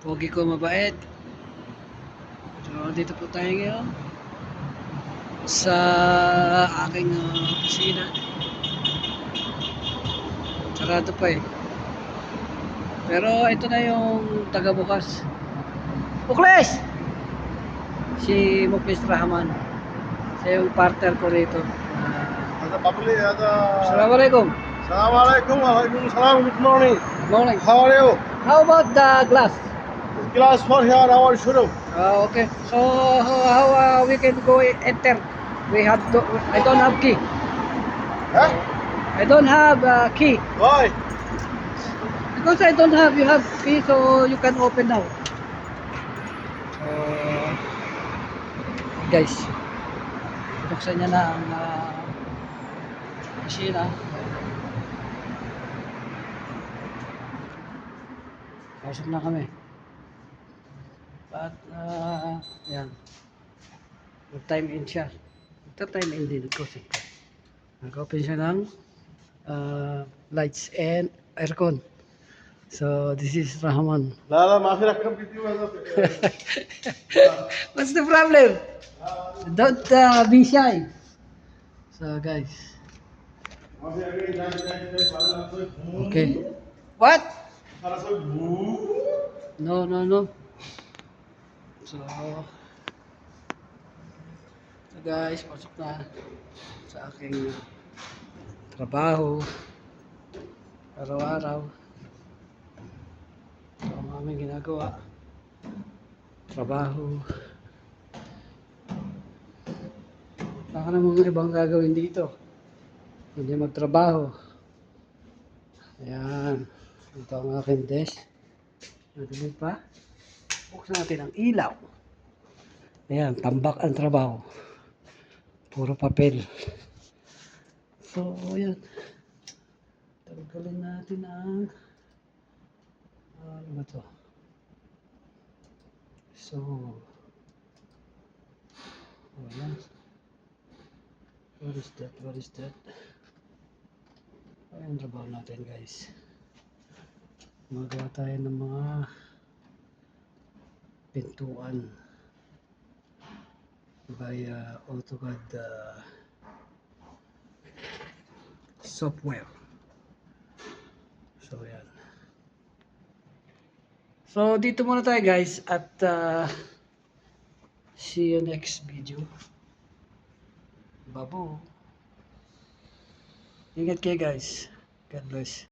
Pogi ko mabait. So, dito po tayo ngayon sa aking ah, uh, kusina. Sarado pa eh. Pero ito na yung taga-bukas. Bukles! Si Muklis Rahman. Siya yung partner ko rito. Ah, Papuli, ada... Ah, Assalamualaikum. Assalamualaikum. Waalaikumsalam. Good morning. Good morning. How are you? How about the glass? Glass for here our showroom Uh, okay. So how, how uh, we can go enter? We have to. I don't have key. huh I don't have uh, key why because I don't have. You have key, so you can open now. So guys, buksan niya na ang uh, kusina. Pasok na kami at ah, uh, yan mag time in siya magta time in din ko siyempre nag open siya ng uh, lights and aircon So, this is Rahman. Lala, maafi rakam kiti What's the problem? Don't uh, be shy. So, guys. Okay. What? No, no, no. So, so guys, pasok na sa aking trabaho araw-araw. So, ang aming ginagawa, trabaho. Wala ka namang ibang gagawin dito. Hindi magtrabaho. Ayan. Ito ang aking desk. Madilim pa. Buksan natin ang ilaw. Ayan, tambak ang trabaho. Puro papel. So, ayan. Tanggalin natin ang ano ba to? So, ayan. What is that? What is that? Ayan, trabaho natin guys. Magawa tayo ng mga pintuan via AutoCAD uh, software. So, yan. So, dito muna tayo guys at uh, see you next video. Babu. Ingat kayo guys. God bless.